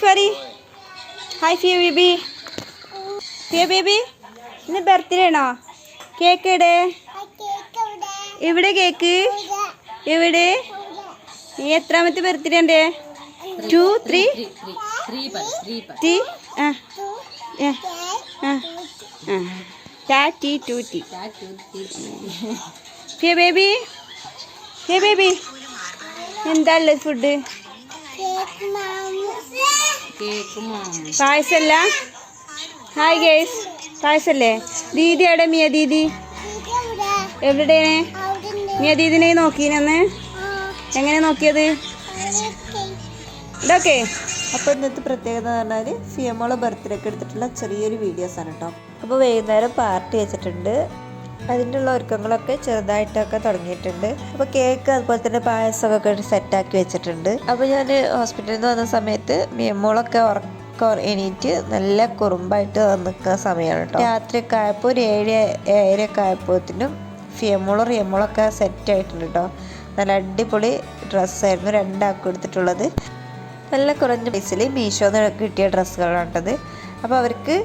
English hi Fiya baby Fiya baby ഇന്ന് birthday ആണോ? Cake എവിടെ? എവിടെ കേക്ക് എവിടെ? നീ എത്രാമത്തെ ബർത്ത്ഡേ ഉണ്ട് ടു ത്രീ ടി ആ. ആ ആ ടി ടാറ്റി ടൂറ്റി ഫിയ ബേബി ഫിയ ബേബി എന്താ ഉള്ളത് ഫുഡ് പായസല്ല? ഹായ് ഗേസ് പായസല്ലേ? ദീദി എവിടെ? മിയ ദീദി? എവിടെയാണ് മിയ ദീദിനെ നോക്കീനന്ന് എങ്ങനെ നോക്കിയത്? ഇതൊക്കെ. അപ്പോൾ ഇന്നത്തെ പ്രത്യേകത എന്ന് പറഞ്ഞാൽ ഫിയമോളെ ബർത്ത്ഡേക്ക് എടുത്തിട്ടുള്ള ചെറിയൊരു വീഡിയോസാണ് കേട്ടോ അപ്പോൾ വൈകുന്നേരം പാർട്ടി വെച്ചിട്ടുണ്ട്. അതിന്റെ ഉള്ള ഒരുക്കങ്ങളൊക്കെ ചെറുതായിട്ടൊക്കെ തുടങ്ങിയിട്ടുണ്ട്. അപ്പോൾ കേക്ക് അതുപോലെ തന്നെ പായസമൊക്കെ സെറ്റാക്കി വെച്ചിട്ടുണ്ട്. അപ്പോൾ ഞാൻ ഹോസ്പിറ്റലിൽ നിന്ന് വന്ന സമയത്ത് മിയമ്മോളൊക്കെ ഉറക്കം എണീറ്റ് നല്ല കുറുമ്പായിട്ട് നിൽക്കുന്ന സമയമാണ് കേട്ടോ. രാത്രിയൊക്കെ ആയപ്പോൾ ഒരു ഏഴ് ഏഴരയൊക്കെ ആയപ്പോഴത്തേനും ഫിയമോളും റിയമോളൊക്കെ സെറ്റ് ആയിട്ടുണ്ട് കേട്ടോ. നല്ല അടിപൊളി ഡ്രസ്സായിരുന്നു രണ്ടാക്കി എടുത്തിട്ടുള്ളത്. നല്ല കുറഞ്ഞ പൈസയിൽ മീഷോന്ന് കിട്ടിയ ഡ്രസ്സുകളാണ് കേട്ടത്. അപ്പോൾ അവർക്ക്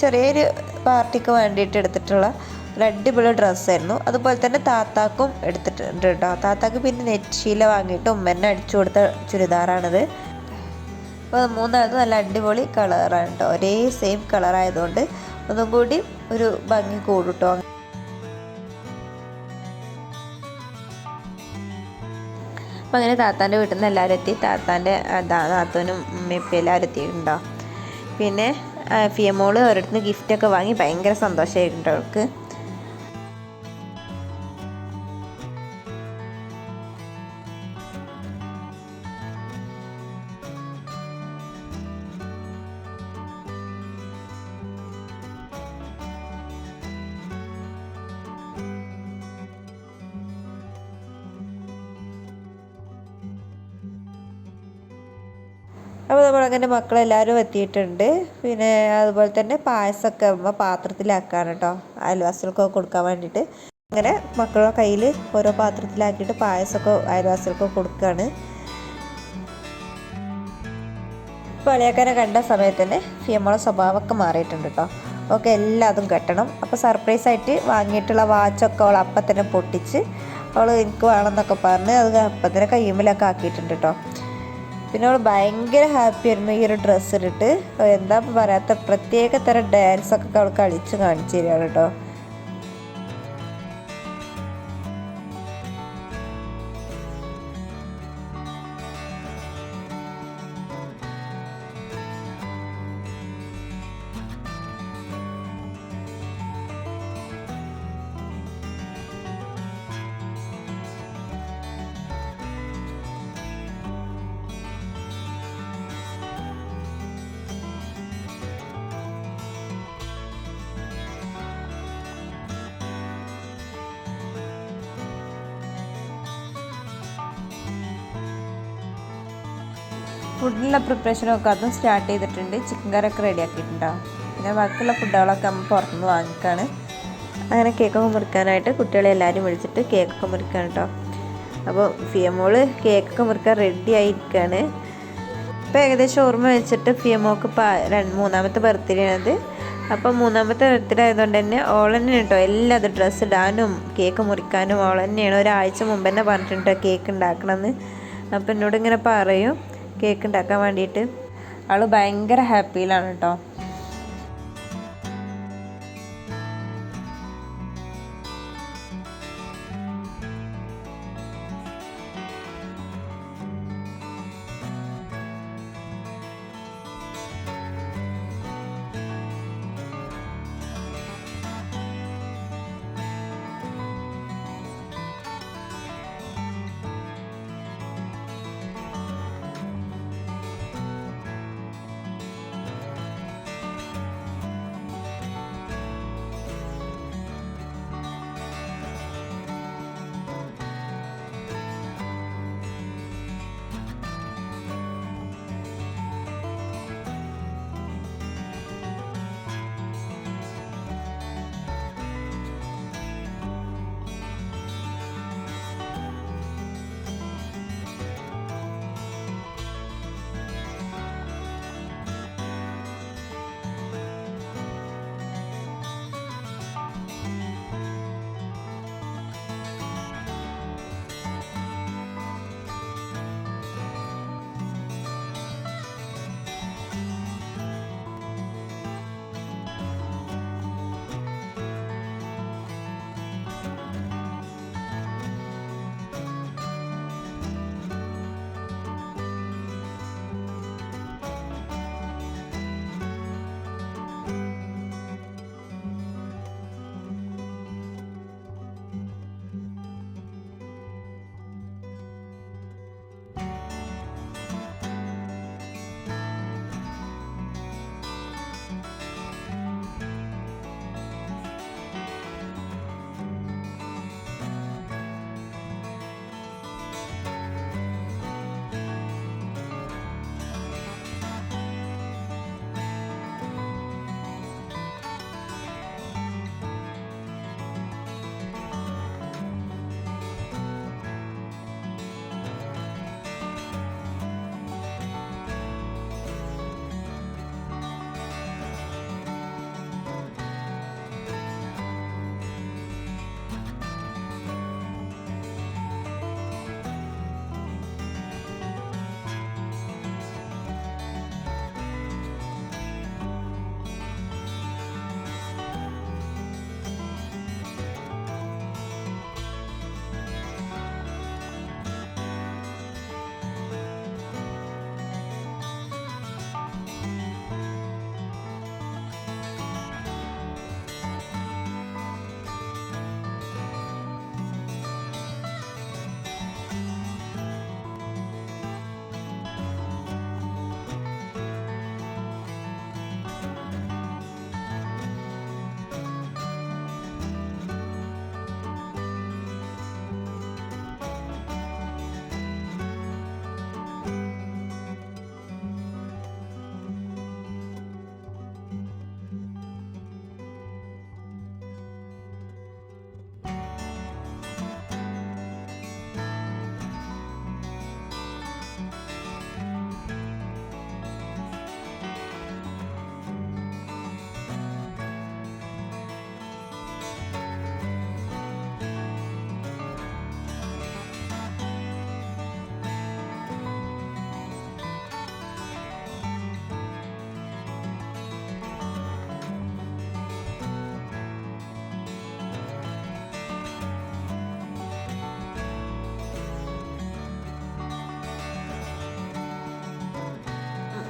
ചെറിയൊരു പാർട്ടിക്ക് വേണ്ടിയിട്ട് എടുത്തിട്ടുള്ള ഒരു അടിപൊളി ഡ്രസ്സായിരുന്നു. അതുപോലെ തന്നെ താത്താക്കും എടുത്തിട്ടുണ്ട് കേട്ടോ താത്താക്ക് പിന്നെ നെറ്റ് വാങ്ങിയിട്ട് ഉമ്മനെ അടിച്ചു കൊടുത്ത ചുരിദാറാണിത്. അപ്പോൾ മൂന്നാമത് നല്ല അടിപൊളി കളറാണ് കേട്ടോ ഒരേ സെയിം കളറായതുകൊണ്ട് ഒന്നും കൂടി ഒരു ഭംഗി കൂടും കേട്ടോ അപ്പം അങ്ങനെ താത്താന്റെ വീട്ടിൽ നിന്ന് എല്ലാവരും എത്തി. താത്താന്റെ താത്തനും ഉമ്മയപ്പം എല്ലാവരും എത്തിയിട്ടുണ്ടോ പിന്നെ ഫിയമോൾ ഓരോരുത്തുനിന്ന് ഗിഫ്റ്റൊക്കെ വാങ്ങി. ഭയങ്കര സന്തോഷമായിട്ടുണ്ട് അവൾക്ക്. അപ്പോൾ നമ്മളങ്ങനെ മക്കളെല്ലാവരും എത്തിയിട്ടുണ്ട്. പിന്നെ അതുപോലെ തന്നെ പായസമൊക്കെ അമ്മ പാത്രത്തിലാക്കാണ് കേട്ടോ അയൽവാസികൾക്കൊക്കെ കൊടുക്കാൻ വേണ്ടിയിട്ട്. അങ്ങനെ മക്കളുടെ കയ്യിൽ ഓരോ പാത്രത്തിലാക്കിയിട്ട് പായസമൊക്കെ അയൽവാസികൾക്ക് കൊടുക്കുകയാണ് പളിയാക്കാനെ കണ്ട സമയത്ത് തന്നെ ഫിയമ്മളെ സ്വഭാവമൊക്കെ മാറിയിട്ടുണ്ട് കേട്ടോ ഓക്കെ എല്ലാതും കെട്ടണം. അപ്പോൾ സർപ്രൈസ് ആയിട്ട് വാങ്ങിയിട്ടുള്ള വാച്ചൊക്കെ അവൾ അപ്പം തന്നെ പൊട്ടിച്ച് അവൾ എനിക്ക് വേണമെന്നൊക്കെ പറഞ്ഞ് അത് അപ്പം തന്നെ കയ്യുമ്പിലൊക്കെ ആക്കിയിട്ടുണ്ട് കേട്ടോ പിന്നെ അവൾ ഭയങ്കര ഹാപ്പി ആയിരുന്നു. ഈ ഒരു ഡ്രസ്സ് ഇട്ടിട്ട്. എന്താ പറയാത്ത? പ്രത്യേക തരം ഡാൻസൊക്കെ അവൾ കളിച്ച് കാണിച്ചു തരികയാണ് കേട്ടോ. ഫുഡിനുള്ള പ്രിപ്പറേഷനൊക്കെ അതും സ്റ്റാർട്ട് ചെയ്തിട്ടുണ്ട്. ചിക്കൻ കറിയൊക്കെ റെഡി ആക്കിയിട്ടുണ്ടാവും പിന്നെ ബാക്കിയുള്ള ഫുഡുകളൊക്കെ നമ്മൾ പുറത്തുനിന്ന് വാങ്ങിക്കാണ്. അങ്ങനെ കേക്കൊക്കെ മുറിക്കാനായിട്ട് കുട്ടികളെ എല്ലാവരും വിളിച്ചിട്ട് കേക്കൊക്കെ മുറിക്കാൻ കേട്ടോ അപ്പോൾ ഫിയമോൾ കേക്കൊക്കെ മുറിക്കാൻ റെഡി ആയിരിക്കുകയാണ് ഇപ്പോൾ ഏകദേശം ഓർമ്മ വെച്ചിട്ട് ഫിയമോക്ക് ഇപ്പോൾ മൂന്നാമത്തെ ബർത്ത്ഡേ ആണത്. അപ്പോൾ മൂന്നാമത്തെ ബർത്ത്ഡേ ആയതുകൊണ്ട് തന്നെ ഓൾ കേട്ടോ അത് ഡ്രസ്സ് ഇടാനും കേക്ക് മുറിക്കാനും ഓൾ തന്നെയാണ്. ഒരാഴ്ച മുമ്പ് തന്നെ പറഞ്ഞിട്ടുണ്ടോ കേക്ക് ഉണ്ടാക്കണമെന്ന് അപ്പോൾ എന്നോട് ഇങ്ങനെ പറയും. കേക്ക് ഉണ്ടാക്കാൻ വേണ്ടിയിട്ട്. ആൾ ഭയങ്കര ഹാപ്പിയിലാണ് കേട്ടോ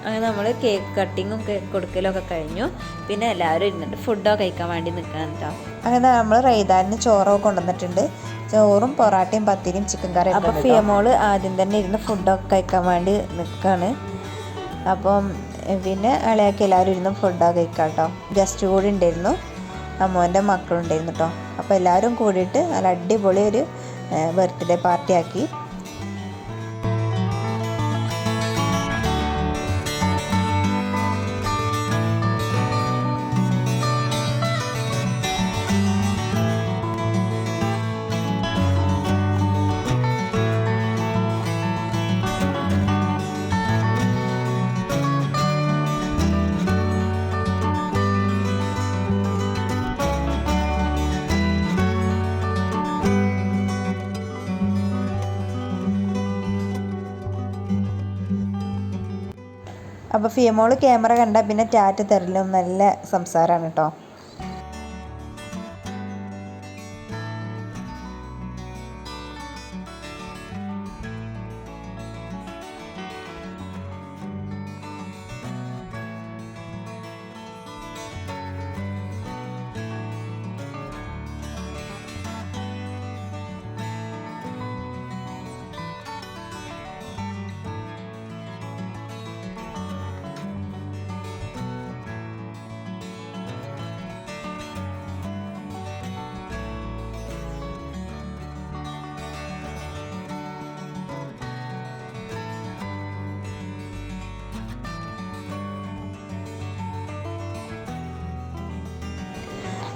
അങ്ങനെ നമ്മൾ കേക്ക് കട്ടിങ്ങും കേക്ക് കൊടുക്കലും ഒക്കെ കഴിഞ്ഞു. പിന്നെ എല്ലാവരും ഇരുന്നിട്ട് ഫുഡോ കഴിക്കാൻ വേണ്ടി നിൽക്കാൻ കേട്ടോ അങ്ങനെ നമ്മൾ റൈതാനിന് ചോറോ കൊണ്ടുവന്നിട്ടുണ്ട്. ചോറും പൊറാട്ടയും പത്തിരിയും ചിക്കൻ കറിയും അപ്പോൾ ഫിയമോൾ ആദ്യം തന്നെ ഇരുന്ന് ഫുഡൊക്കെ കഴിക്കാൻ വേണ്ടി നിൽക്കുകയാണ് അപ്പം പിന്നെ ഇളയാക്കി എല്ലാവരും ഇരുന്ന് ഫുഡൊക്കെ കഴിക്കാം കേട്ടോ ഗസ്റ്റ് കൂടി ഉണ്ടായിരുന്നു. അമ്മോന്റെ മക്കളുണ്ടായിരുന്നു കേട്ടോ അപ്പോൾ എല്ലാവരും കൂടിയിട്ട് നല്ല അടിപൊളി ഒരു ബർത്ത്ഡേ പാർട്ടി ആക്കി. അപ്പോൾ ഫിയമോൾ ക്യാമറ കണ്ട പിന്നെ ടാറ്റ തരലും നല്ല സംസാരമാണ് കേട്ടോ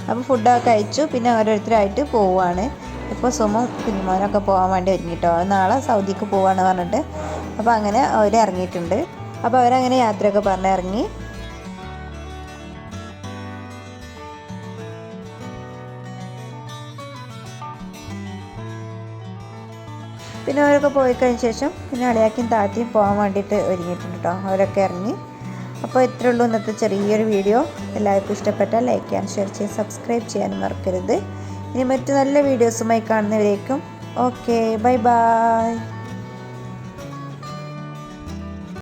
അപ്പോൾ ഫുഡൊക്കെ കഴിച്ചു. പിന്നെ ഓരോരുത്തരായിട്ട് പോവുകയാണ് ഇപ്പോൾ സുമും കുഞ്ഞുമോനൊക്കെ പോകാൻ വേണ്ടി ഒരുങ്ങിട്ടോ. നാളെ സൗദിക്ക് പോവാണ് പറഞ്ഞിട്ട്. അപ്പോൾ അങ്ങനെ അവർ ഇറങ്ങിയിട്ടുണ്ട്. അപ്പോൾ അവരങ്ങനെ യാത്രയൊക്കെ പറഞ്ഞ് ഇറങ്ങി. പിന്നെ അവരൊക്കെ പോയി കഴിഞ്ഞ ശേഷം പിന്നെ അളിയാക്കിയും താത്തിയും പോകാൻ വേണ്ടിയിട്ട് ഒരുങ്ങിയിട്ടുണ്ട് കേട്ടോ അവരൊക്കെ ഇറങ്ങി. അപ്പോൾ ഇത്രയേ ഉള്ളൂ ഇന്നത്തെ ചെറിയൊരു വീഡിയോ. എല്ലാവർക്കും ഇഷ്ടപ്പെട്ടാൽ ലൈക്ക് ചെയ്യാൻ ഷെയർ ചെയ്യാൻ സബ്സ്ക്രൈബ് ചെയ്യാനും മറക്കരുത്. ഇനി മറ്റു നല്ല വീഡിയോസുമായി കാണുന്നവരേക്കും. Okay bye bye